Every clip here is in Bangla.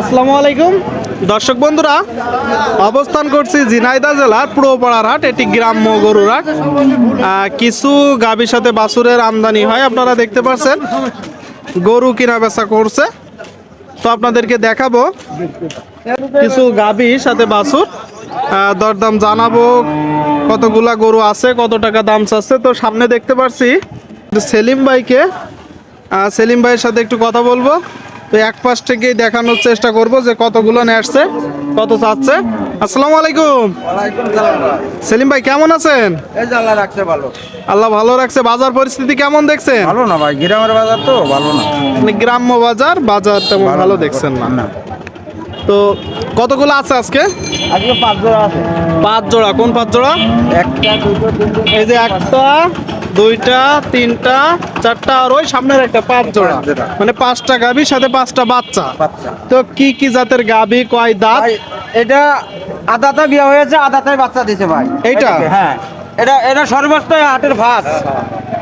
আসসালামু আলাইকুম। দর্শক বন্ধুরা অবস্থান করছি ঝিনাইদা জেলার পুরোপাড়ার হাট এটি গ্রাম্য গরুর হাট। কিছু গাভীর সাথে বাছুরের আমদানি হয় আপনারা দেখতে পাচ্ছেন। গরু কিনা বেচা করছে। তো আপনাদেরকে দেখাবো কিছু গাভীর সাথে আহ, দরদাম জানাব কতগুলা গরু আছে কত টাকা দাম চাচ্ছে। তো সামনে দেখতে পাচ্ছি সেলিম ভাইকে। সেলিম ভাইয়ের সাথে একটু কথা বলব। তো এক পাশ থেকেই দেখানোর চেষ্টা করব যে কতগুলো আসছে কত চাচ্ছে। আসসালামু আলাইকুম। সেলিম ভাই। কেমন আছেন? এই যে আল্লাহ রাখছে ভালো। আল্লাহ ভালো রাখছে। বাজার পরিস্থিতি কেমন দেখছেন? ভালো না ভাই গ্রামের বাজার তো ভালো না। মানে গ্রাম্য বাজার বাজার তেমন ভালো দেখছেন না। তো কতগুলো আছে আজকে? আজকে পাঁচ জোড়া আছে। পাঁচ জোড়া। কোন পাঁচ জোড়া? একটা এই যে একটা দুইটা তিনটা চারটা আর ওই সামনের একটা পাঁচ জোড়া। মানে পাঁচটা গাভী সাথে পাঁচটা বাচ্চা। তো কি কি জাতের গাভী কয় দাঁত? এটা আদাতে বিয়ে হয়েছে আদাতে বাচ্চা দিছে ভাই। এইটা? হ্যাঁ। এটা এটা সর্বোচ্চ হাটের ফাঁস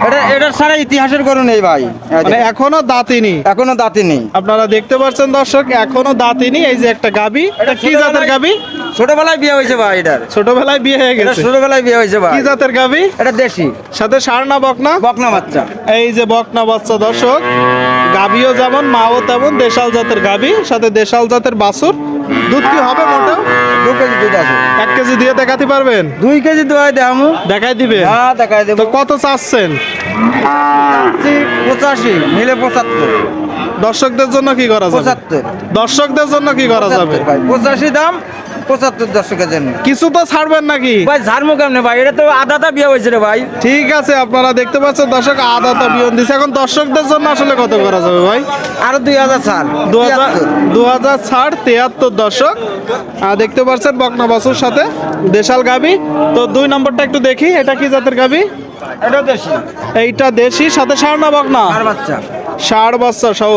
এটা এটার সারা ইতিহাসের গরু নেই ভাই। মানে এখনও দাঁতিনি এখনও দাঁতি নেই। আপনারা দেখতে পাচ্ছেন দর্শক এখনও দাঁতিনি এই যে একটা গাবি এটা কি জাতের গাভী? ছোটবেলায় বিয়ে হয়েছে ভাই এটার। ছোটবেলায় বিয়ে হয়ে গেছে। ছোটবেলায় বিয়ে হয়েছে ভাই। কি জাতের গাভী এটা দেশি। সাথে ষাঁড় না বকনা বকনা বাচ্চা। এই যে বকনা বাচ্চা দর্শক গাভীও যেমন মাও তেমন দেশাল জাতের গাভী সাথে দেশাল জাতের বাছুর। দুধ কি হবে মোটেও? দু কেজি দুধ আছে। এক কেজি দিয়ে দেখাতে পারবেন? দুই কেজি দোয়াই দেখামু। দেখাই দিবে? হ্যাঁ দেখাই দেবো। কত চাচ্ছেন? পঁচাশি নিলে পঁচাত্তর। দর্শকদের জন্য কি করা যাবে? দর্শকদের জন্য কি করা যাবে? পঁচাশি দাম পঁচাত্তর দর্শকের জন্য। কিছু তো ছাড়বেন নাকি? ভাই ঝাড়মু কেমনে ভাই? এটা তো আদাটা বিয়ে হয়েছে রে ভাই। ঠিক আছে আপনারা দেখতে পাচ্ছেন দর্শক আদাতা বিয়ন দিছে। এখন দর্শকদের জন্য আসলে কত করা যাবে ভাই? আরও দুই হাজার ছাড় দু হাজার ছাড় তিয়াত্তর দর্শক। দেখতে পাচ্ছেন বকনা বাসুর সাথে দেশাল গাবি। তো দুই নম্বরটা একটু দেখি এটা কি জাতের গাবি? এটা দেশি। এইটা দেশি সাথে ষাঁড় না বকনা? আর বাচ্চা। ষাড় বাচ্চা সহ।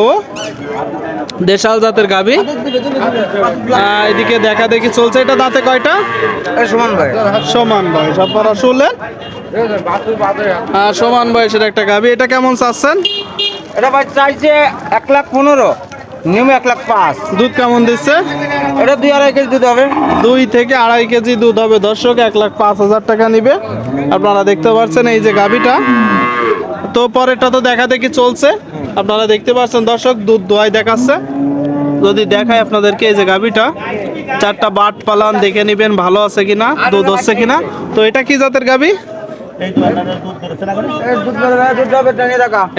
দেশাল জাতের গাভী এদিকে দেখা দেখি চলছে এটা দাঁতে কয়টা? সমান ভাই সমান বয়স। আপনারা শুনলেন? হ্যাঁ সমান বয়সের একটা গাভী এটা কেমন চাচ্ছেন? এটা ভাই চাইছে এক লাখ পনেরো। নিয়ম এক লাখ পাঁচ। দুধ কেমন দিচ্ছে? এটা দুই আড়াই কেজি দুধ হবে। দুই থেকে আড়াই কেজি দুধ হবে দর্শক এক লাখ পাঁচ হাজার টাকা নিবে। আপনারা দেখতে পাচ্ছেন এই যে গাবিটা তো পরেরটা তো দেখা দেখি চলছে। আপনারা দেখতে পাচ্ছেন দর্শক দুধ দোয়াই দেখাচ্ছে। যদি দেখায় আপনাদেরকে এই যে গাবিটা চারটা বাট পালান দেখে নিবেন ভালো আছে কিনা দুধ হচ্ছে কিনা। তো এটা কি জাতের গাবি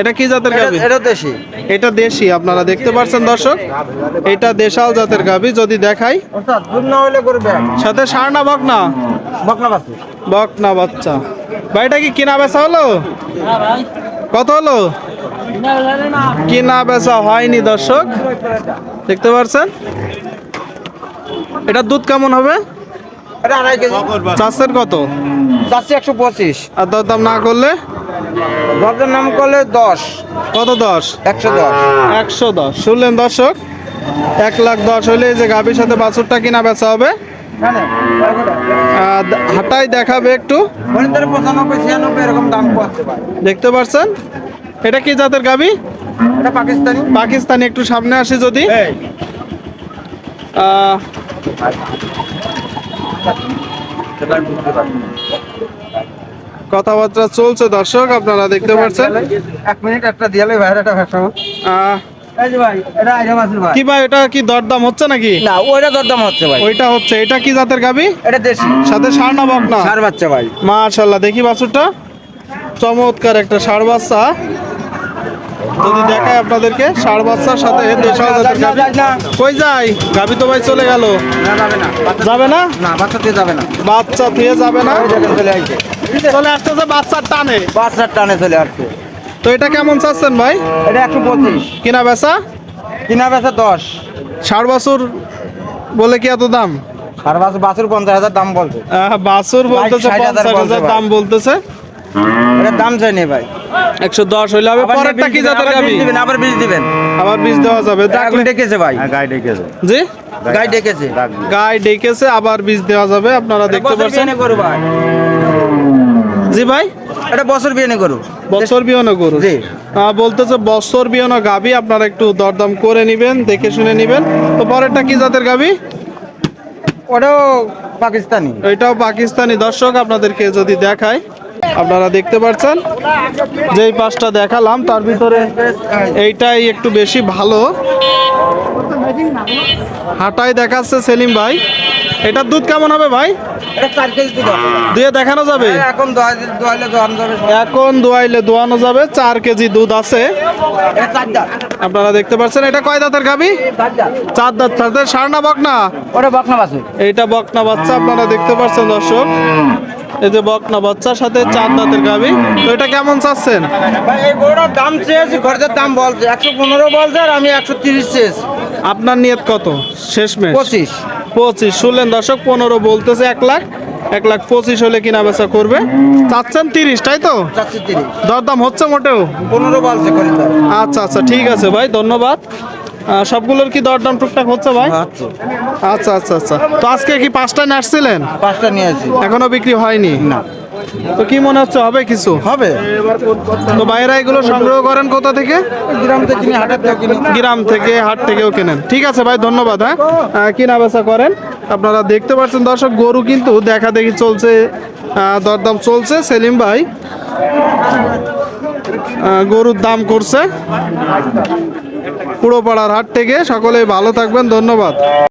এটা কি জাতের গাবি এটা দেশি। এটা দেশি আপনারা দেখতে পাচ্ছেন দর্শক। এটা দেশাল জাতের গাবি যদি দেখাই। সাথে বকনা বকনা বাচ্চা বকনা বাচ্চা। ভাইটা কি কিনা বেচা হলো? কত হলো? কিনা বেচা হয়নি দর্শক। দেখতে পাচ্ছেন এটা দুধ কেমন হবে? এটা আড়াই কেজি। চাষের কত? চারশো একশো পঁচিশ। আর দরদাম না করলে? দরজার নাম করলে দশ। কত দশ? একশো দশ। একশো দশ। শুনলেন দর্শক এক লাখ দশ হলে যে গাভীর সাথে বাছুরটা কিনা বেচা হবে। আহ, দে- হাটাই দেখাবে একটু। এরকম দাম দেখতে পাচ্ছেন এটা কি জাতের গাভী? এটা পাকিস্তানি। পাকিস্তানি একটু সামনে আসি যদি। কথাবার্তা চলছে দর্শক আপনারা দেখতে পাচ্ছেন। এক মিনিট একটা দিয়ালে ভাইয়ের একটা কি ভাই এটা কি দরদাম হচ্ছে নাকি? না ওইটা দরদাম হচ্ছে ভাই। ওইটা হচ্ছে এটা কি জাতের গাভী এটা দেশি। সাথে না সার বাচ্চা ভাই। দেখি বাছুরটা। চমৎকার একটা ষাঁড় বাচ্চা। যদি দেখায় আপনাদেরকে ষাঁড় বাচ্চার সাথে কই যাই? গাভী তো ভাই চলে গেল। যাবে না। বাচ্চা- দিয়ে যাবে না। বাচ্চা দিয়ে যাবে না? চলে আসছে চলে আসতেছে বাচ্চার টানে। বাচ্চার টানে চলে আসছে। তো এটা কেমন চাচ্ছেন ভাই? এটা একশো পঁচিশ। কিনা বেচা? কিনা বেচা দশ। ষাট বছর বলে কি এত দাম? সার বাছুর বাছুর পঞ্চাশ হাজার দাম বলছে। বাছুর বলতেছে পঞ্চাশ হাজার দাম বলতেছে। এটার দাম চাই নেই ভাই। একশো দশ হইলে হবে পরেরটা কি জাতের বিশ দিবেন আবার বিষ দিবেন। আবার বীজ দেওয়া যাবে। এখন ডাকলে ডেকেছে ভাই। গাই ডেকেছে। জি? গাই ডেকেছে। গায়ে ডেকেছে। আবার বীজ দেওয়া যাবে আপনারা দেখতে পাচ্ছেন। বিয়ানে গরু ভাই। জি ভাই? এটা বছর বিয়ে করু বছর বিয়নো গরু। জি। বলতেছে বছর বিয়নো গাবি আপনারা একটু দরদাম করে নিবেন দেখে শুনে নিবেন। তো পরেরটা কি জাতের গাবি ওটাও পাকিস্তানি। এটাও পাকিস্তানি। দর্শক আপনাদেরকে যদি দেখায় আপনারা দেখতে পাচ্ছেন যেই পাঁচটা দেখালাম তার ভিতরে এইটাই একটু বেশি ভালো। হাটাই দেখাচ্ছে সেলিম ভাই। এটার দুধ কেমন হবে ভাই? কেজি দিয়ে দেখানো যাবে? হ্যাঁ, এখন দোয়াইলে দোয়ানো যাবে। এখন দোয়াইলে দোয়ানো যাবে। চার কেজি দুধ আছে। আপনারা দেখতে পাচ্ছেন এটা কয় দাঁতের গাবি চার দাঁত। চার দাঁত। সার না বকনা? ওটা বকনা বাছুর। এইটা বকনা বাচ্চা আপনারা দেখতে পাচ্ছেন দর্শক। এই যে বকনা বাচ্চার সাথে চার দাঁতের গাবি। তো এটা কেমন চাচ্ছেন? ভাই এই গরুটার দাম চেয়েছি খরচের দাম বলছে। একশো পনেরো বলছে আর আমি একশো তিরিশ চেয়েছি। আপনার নিয়ত কত? শেষ মেশ পঁচিশ। পঁচিশ। শুনলেন দর্শক পনেরো বলতেছে এক লাখ। এক লাখ পঁচিশ হলে কিনা বেচা করবে। চাচ্ছেন তিরিশ তাই তো? দরদাম হচ্ছে মোটেও? পনেরো বলছে আচ্ছা আচ্ছা ঠিক আছে ভাই ধন্যবাদ। সবগুলোর কি দরদাম টুকটাক হচ্ছে ভাই? আচ্ছা আচ্ছা আচ্ছা। তো আজকে কি পাঁচটা নিয়ে আসছিলেন? পাঁচটা নিয়ে আসি এখনও বিক্রি হয়নি? না। তো কি মনে হচ্ছে হবে কিছু? হবে। তো বাইরে এগুলো সংগ্রহ করেন কোথা থেকে? গ্রাম থেকে কিনে হাটের থেকে কিনে গ্রাম থেকে হাট থেকেও কেনেন। ঠিক আছে ভাই ধন্যবাদ হ্যাঁ? কিনা বেচা করেন? আপনারা দেখতে পাচ্ছেন দর্শক গরু কিন্তু দেখা দেখি চলছে দরদাম চলছে। সেলিম ভাই গরুর দাম করছে। পুরোপাড়ার হাট থেকে সকলে ভালো থাকবেন ধন্যবাদ।